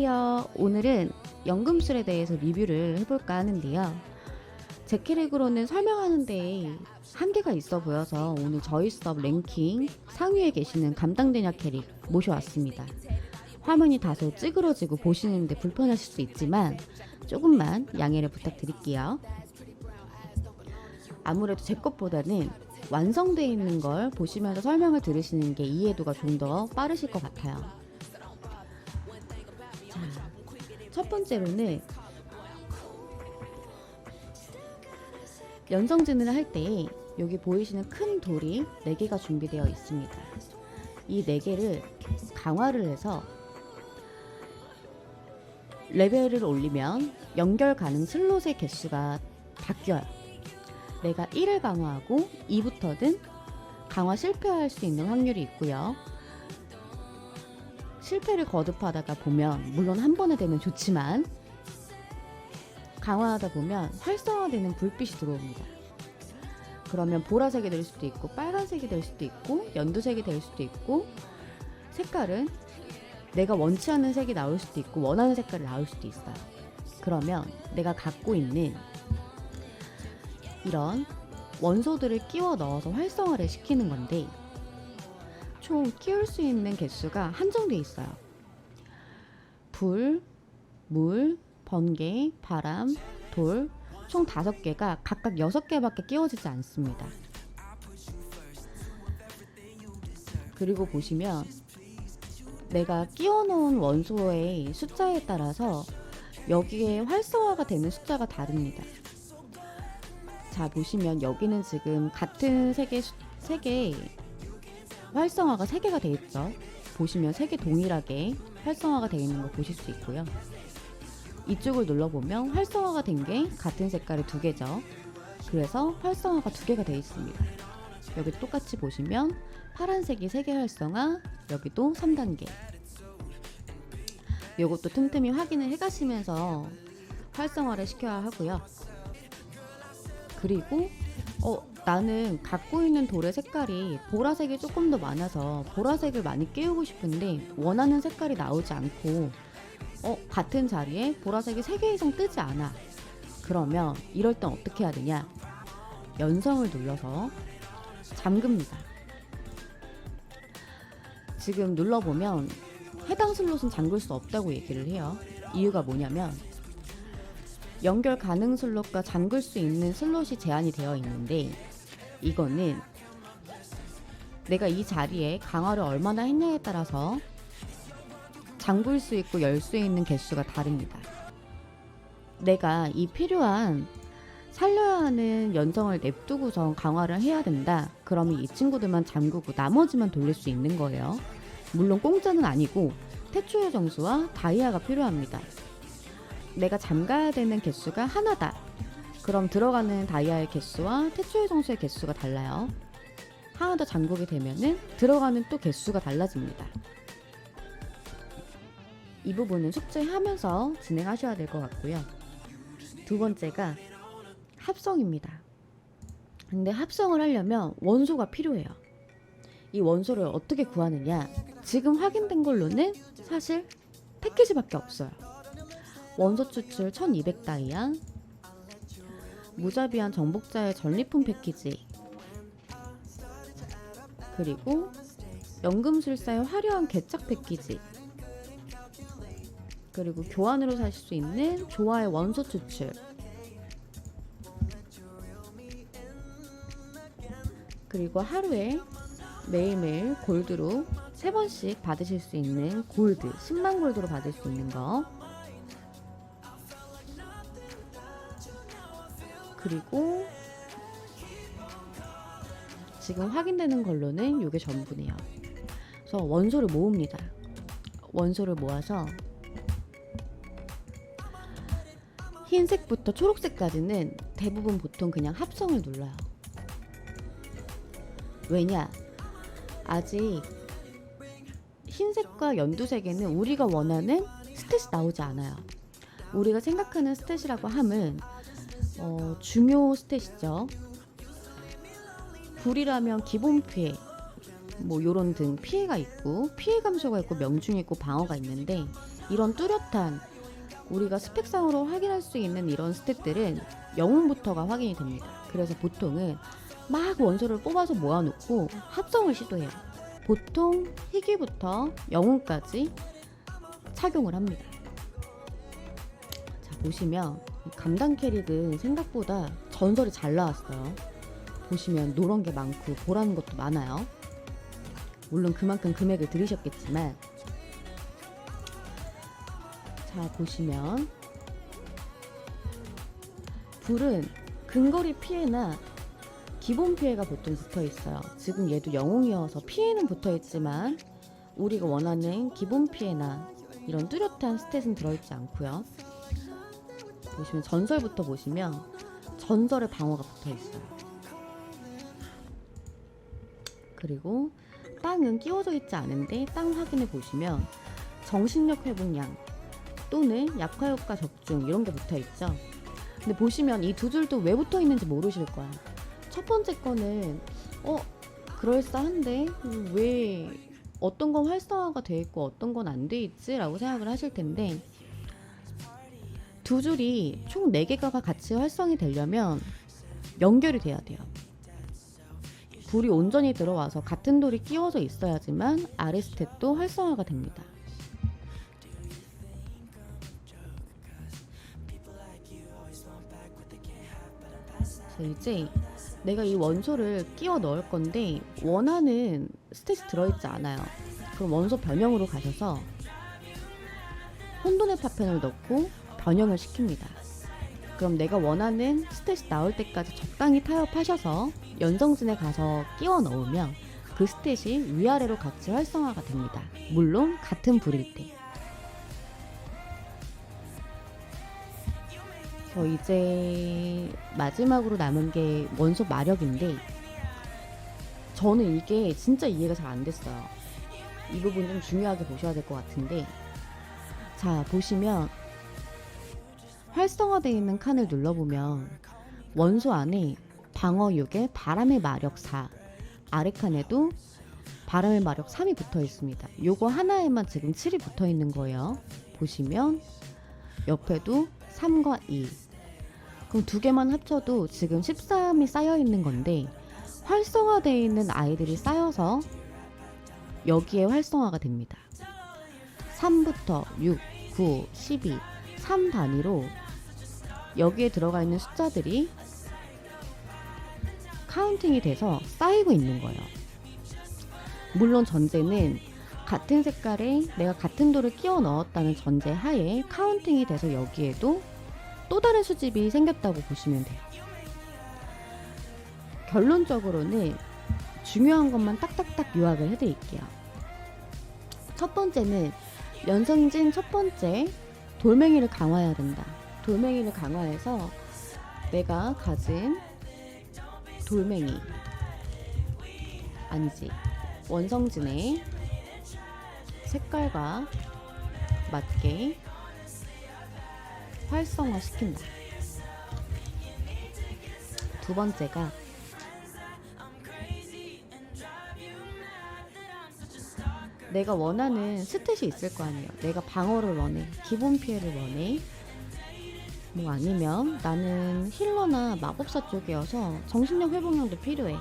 안녕하세요. 오늘은 연금술에 대해서 리뷰를 해볼까 하는데요. 제 캐릭으로는 설명하는데 한계가 있어 보여서 오늘 저희 수업 랭킹 상위에 계시는 감당대녀 캐릭 모셔왔습니다. 화면이 다소 찌그러지고 보시는데 불편하실 수 있지만 조금만 양해를 부탁드릴게요. 아무래도 제 것보다는 완성되어 있는 걸 보시면서 설명을 들으시는 게 이해도가 좀 더 빠르실 것 같아요. 첫 번째로는 연성진을 할 때 여기 보이시는 큰 돌이 4개가 준비되어 있습니다. 이 4개를 강화를 해서 레벨을 올리면 연결 가능 슬롯의 개수가 바뀌어요. 내가 1을 강화하고 2부터는 강화 실패할 수 있는 확률이 있고요. 실패를 거듭하다가 보면 물론 한 번에 되면 좋지만 강화하다 보면 활성화되는 불빛이 들어옵니다. 그러면 보라색이 될 수도 있고 빨간색이 될 수도 있고 연두색이 될 수도 있고 색깔은 내가 원치 않는 색이 나올 수도 있고 원하는 색깔이 나올 수도 있어요. 그러면 내가 갖고 있는 이런 원소들을 끼워 넣어서 활성화를 시키는 건데 총 끼울 수 있는 개수가 한정돼 있어요. 불, 물, 번개, 바람, 돌, 총 다섯 개가 각각 여섯 개밖에 끼워지지 않습니다. 그리고 보시면 내가 끼워 놓은 원소의 숫자에 따라서 여기에 활성화가 되는 숫자가 다릅니다. 자, 보시면 여기는 지금 같은 수- 색의 활성화가 3개가 되어 있죠. 보시면 3개 동일하게 활성화가 되어 있는 거 보실 수 있고요. 이쪽을 눌러보면 활성화가 된 게 같은 색깔의 두 개죠. 그래서 활성화가 두 개가 되어 있습니다. 여기 똑같이 보시면 파란색이 3개 활성화, 여기도 3단계. 요것도 틈틈이 확인을 해 가시면서 활성화를 시켜야 하고요. 그리고 어 나는 갖고 있는 돌의 색깔이 보라색이 조금 더 많아서 보라색을 많이 끼우고 싶은데 원하는 색깔이 나오지 않고 어 같은 자리에 보라색이 3개 이상 뜨지 않아. 그러면 이럴 땐 어떻게 해야 되냐? 연성을 눌러서 잠급니다. 지금 눌러보면 해당 슬롯은 잠글 수 없다고 얘기를 해요. 이유가 뭐냐면 연결 가능 슬롯과 잠글 수 있는 슬롯이 제한이 되어 있는데 이거는 내가 이 자리에 강화를 얼마나 했냐에 따라서 잠글 수 있고 열 수 있는 개수가 다릅니다. 내가 이 필요한 살려야 하는 연성을 냅두고선 강화를 해야 된다. 그러면 이 친구들만 잠그고 나머지만 돌릴 수 있는 거예요. 물론 공짜는 아니고 태초의 정수와 다이아가 필요합니다. 내가 잠가야 되는 개수가 하나다. 그럼 들어가는 다이아의 개수와 태초의 정수의 개수가 달라요. 하나 더 잠그게 되면은 들어가는 또 개수가 달라집니다. 이 부분은 숙제하면서 진행하셔야 될 것 같고요. 두 번째가 합성입니다. 근데 합성을 하려면 원소가 필요해요. 이 원소를 어떻게 구하느냐? 지금 확인된 걸로는 사실 패키지밖에 없어요. 원소 추출 1200 다이아. 무자비한 정복자의 전리품 패키지. 그리고 연금술사의 화려한 개착 패키지. 그리고 교환으로 사실 수 있는 조화의 원소 추출. 그리고 하루에 매일매일 골드로 세 번씩 받으실 수 있는 골드 10만 골드로 받을 수 있는 거 그리고 지금 확인되는 걸로는 이게 전부네요. 그래서 원소를 모읍니다. 원소를 모아서 흰색부터 초록색까지는 대부분 보통 그냥 합성을 눌러요. 왜냐? 아직 흰색과 연두색에는 우리가 원하는 스탯이 나오지 않아요. 우리가 생각하는 스탯이라고 함은 어, 중요 스탯이죠. 불이라면 기본 피해, 뭐 요런 등 피해가 있고 피해 감소가 있고 명중 있고 방어가 있는데 이런 뚜렷한 우리가 스펙상으로 확인할 수 있는 이런 스탯들은 영웅부터가 확인이 됩니다. 그래서 보통은 막 원소를 뽑아서 모아놓고 합성을 시도해요. 보통 희귀부터 영웅까지 착용을 합니다. 자, 보시면 이 감당 캐릭은 생각보다 전설이 잘 나왔어요. 보시면 노란 게 많고 보라는 것도 많아요. 물론 그만큼 금액을 들이셨겠지만 자 보시면 불은 근거리 피해나 기본 피해가 보통 붙어 있어요. 지금 얘도 영웅이어서 피해는 붙어 있지만 우리가 원하는 기본 피해나 이런 뚜렷한 스탯은 들어있지 않고요. 보시면 전설부터 보시면 전설의 방어가 붙어 있어요. 그리고 땅은 끼워져 있지 않은데 땅 확인해 보시면 정신력 회복량 또는 약화 효과 적중 이런 게 붙어 있죠. 근데 보시면 이 두 줄도 왜 붙어 있는지 모르실 거야. 첫 번째 거는 어 그럴싸한데 음, 왜 어떤 건 활성화가 돼 있고 어떤 건 안 돼 있지라고 생각을 하실 텐데 두 줄이 총 4개가 같이 활성이 되려면 연결이 돼야 돼요. 불이 온전히 들어와서 같은 돌이 끼워져 있어야지만 아레스탯도 활성화가 됩니다. 자, 이제 내가 이 원소를 끼워 넣을 건데 원하는 스탯이 들어있지 않아요. 그럼 원소 변형으로 가셔서 혼돈의 파편을 넣고 변형을 시킵니다. 그럼 내가 원하는 스탯이 나올 때까지 적당히 타협하셔서 연성진에 가서 끼워 넣으면 그 스탯이 위아래로 같이 활성화가 됩니다. 물론 같은 불일 때. 저 이제 마지막으로 남은 게 원소 마력인데 저는 이게 진짜 이해가 잘 안 됐어요. 이 부분 좀 중요하게 보셔야 될 것 같은데 자 보시면 활성화되어 있는 칸을 눌러보면 원소 안에 방어 6에 바람의 마력 4 아래 칸에도 바람의 마력 3이 붙어 있습니다. 요거 하나에만 지금 7이 붙어 있는 거예요. 보시면 옆에도 3과 2 그럼 두 개만 합쳐도 지금 13이 쌓여 있는 건데 활성화되어 있는 아이들이 쌓여서 여기에 활성화가 됩니다. 3부터 6, 9, 12, 3 단위로 여기에 들어가 있는 숫자들이 카운팅이 돼서 쌓이고 있는 거예요. 물론 전제는 같은 색깔에 내가 같은 돌을 끼워 넣었다는 전제 하에 카운팅이 돼서 여기에도 또 다른 수집이 생겼다고 보시면 돼요. 결론적으로는 중요한 것만 딱딱딱 요약을 해드릴게요. 첫 번째는 연성진 첫 번째 돌멩이를 강화해야 된다. 돌멩이를 강화해서 내가 가진 돌멩이 아니지 원성진의 색깔과 맞게 활성화 시킨다. 두 번째가 내가 원하는 스탯이 있을 거 아니에요. 내가 방어를 원해, 기본 피해를 원해. 뭐 아니면 나는 힐러나 마법사 쪽이어서 정신력 회복량도 필요해.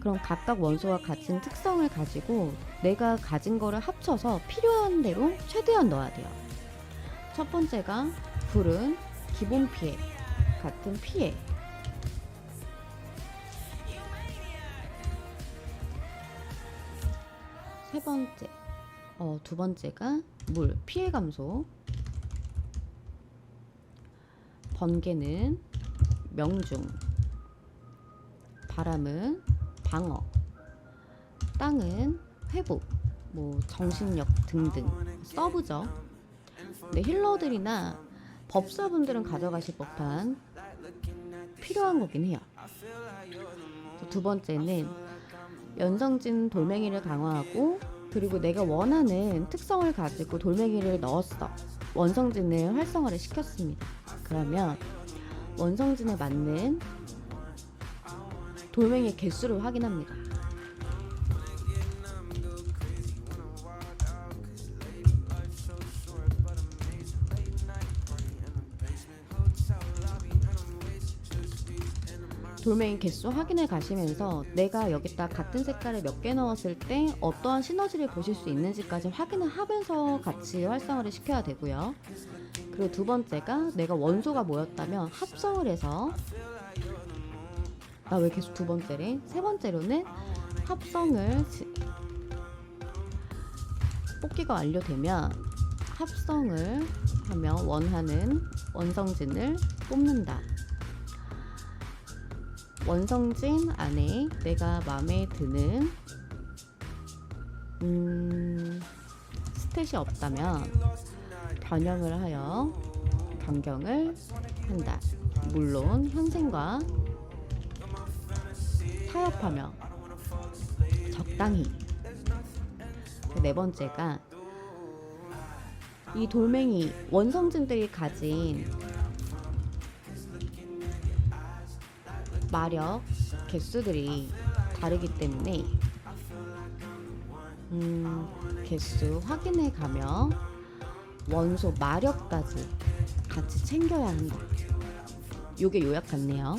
그럼 각각 원소가 가진 특성을 가지고 내가 가진 거를 합쳐서 필요한 대로 최대한 넣어야 돼요. 첫 번째가 불은 기본 피해, 같은 피해. 세 번째, 어, 두 번째가 물, 피해 감소. 번개는 명중, 바람은 방어, 땅은 회복, 뭐 정신력 등등 서브죠. 근데 힐러들이나 법사분들은 가져가실 법한 필요한 거긴 해요. 두 번째는 연성진 돌멩이를 강화하고 그리고 내가 원하는 특성을 가지고 돌멩이를 넣었어. 원성진을 활성화를 시켰습니다. 그러면 원성진에 맞는 돌멩이 개수를 확인합니다. 돌멩이 개수 확인해 가시면서 내가 여기다 같은 색깔을 몇 개 넣었을 때 어떠한 시너지를 보실 수 있는지까지 확인을 하면서 같이 활성화를 시켜야 되고요. 그리고 두 번째가 내가 원소가 모였다면 합성을 해서 나 왜 계속 두 번째래? 세 번째로는 합성을 지- 뽑기가 완료되면 합성을 하며 원하는 원성진을 뽑는다. 원성진 안에 내가 마음에 드는 음, 스탯이 없다면 변형을 하여 변경을 한다. 물론 현생과 타협하며 적당히 네 번째가 이 돌멩이 원성진들이 가진 마력 개수들이 다르기 때문에 음, 개수 확인해 가며 원소 마력까지 같이 챙겨야 한다. 요게 요약 같네요.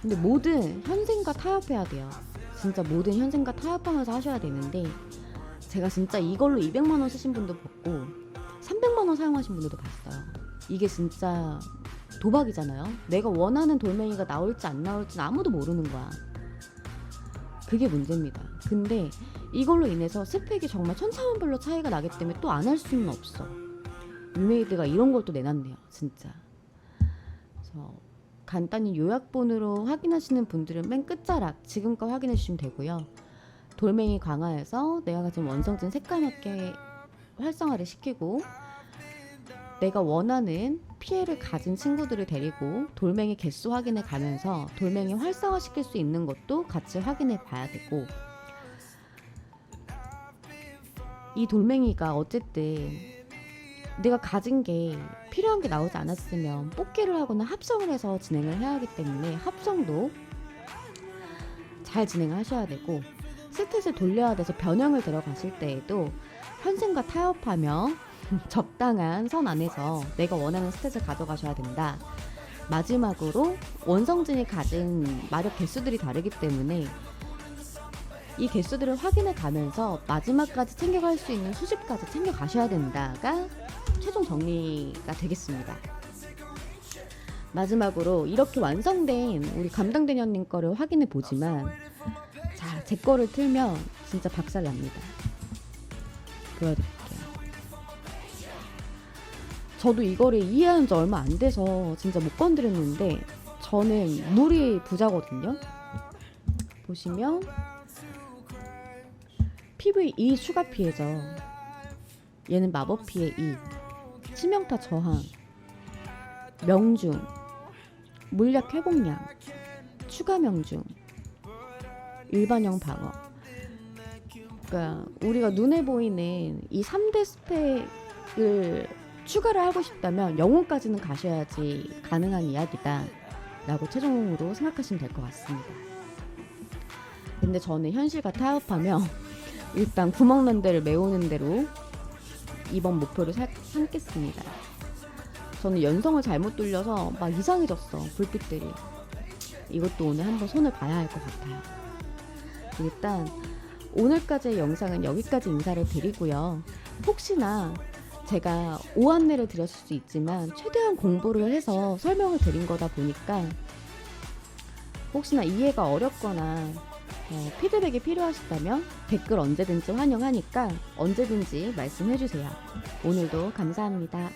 근데 모든 현생과 타협해야 돼요. 진짜 모든 현생과 타협하면서 하셔야 되는데 제가 진짜 이걸로 200만 원 쓰신 분도 봤고 300만 원 사용하신 분들도 봤어요. 이게 진짜 도박이잖아요. 내가 원하는 돌멩이가 나올지 안 나올지는 아무도 모르는 거야. 그게 문제입니다. 근데 이걸로 인해서 스펙이 정말 천차만별로 차이가 나기 때문에 또 안 할 수는 없어. 유메이드가 이런 걸 또 내놨네요, 진짜. 그래서 간단히 요약본으로 확인하시는 분들은 맨 끝자락 지금 거 확인해 주시면 되고요. 돌멩이 강화해서 내가 가진 원성진 색깔 맞게 활성화를 시키고 내가 원하는 피해를 가진 친구들을 데리고 돌멩이 개수 확인해 가면서 돌멩이 활성화 시킬 수 있는 것도 같이 확인해 봐야 되고 이 돌멩이가 어쨌든 내가 가진 게 필요한 게 나오지 않았으면 뽑기를 하거나 합성을 해서 진행을 해야 하기 때문에 합성도 잘 진행하셔야 되고 스탯을 돌려야 돼서 변형을 들어가실 때에도 현생과 타협하며 적당한 선 안에서 내가 원하는 스탯을 가져가셔야 된다. 마지막으로 원성진이 가진 마력 개수들이 다르기 때문에 이 개수들을 확인해 가면서 마지막까지 챙겨갈 수 있는 수집까지 챙겨가셔야 된다가 최종 정리가 되겠습니다. 마지막으로 이렇게 완성된 우리 감당 대녀님 거를 확인해 보지만 자, 제 거를 틀면 진짜 박살 납니다. 보여드릴게요. 저도 이거를 이해한 지 얼마 안 돼서 진짜 못 건드렸는데 저는 물이 부자거든요. 보시면 PVE 추가 피해죠. 얘는 마법 피해 2, 치명타 저항, 명중, 물약 회복량, 추가 명중, 일반형 방어. 그러니까 우리가 눈에 보이는 이 3대 스펙을 추가를 하고 싶다면 영혼까지는 가셔야지 가능한 이야기다. 라고 최종으로 생각하시면 될 것 같습니다. 근데 저는 현실과 타협하며 일단 구멍난 데를 메우는 대로 이번 목표를 살- 삼겠습니다. 저는 연성을 잘못 돌려서 막 이상해졌어 불빛들이. 이것도 오늘 한번 손을 봐야 할 것 같아요. 일단 오늘까지의 영상은 여기까지 인사를 드리고요. 혹시나 제가 오안내를 드렸을 수 있지만 최대한 공부를 해서 설명을 드린 거다 보니까 혹시나 이해가 어렵거나 어, 피드백이 필요하시다면 댓글 언제든지 환영하니까 언제든지 말씀해 주세요. 오늘도 감사합니다.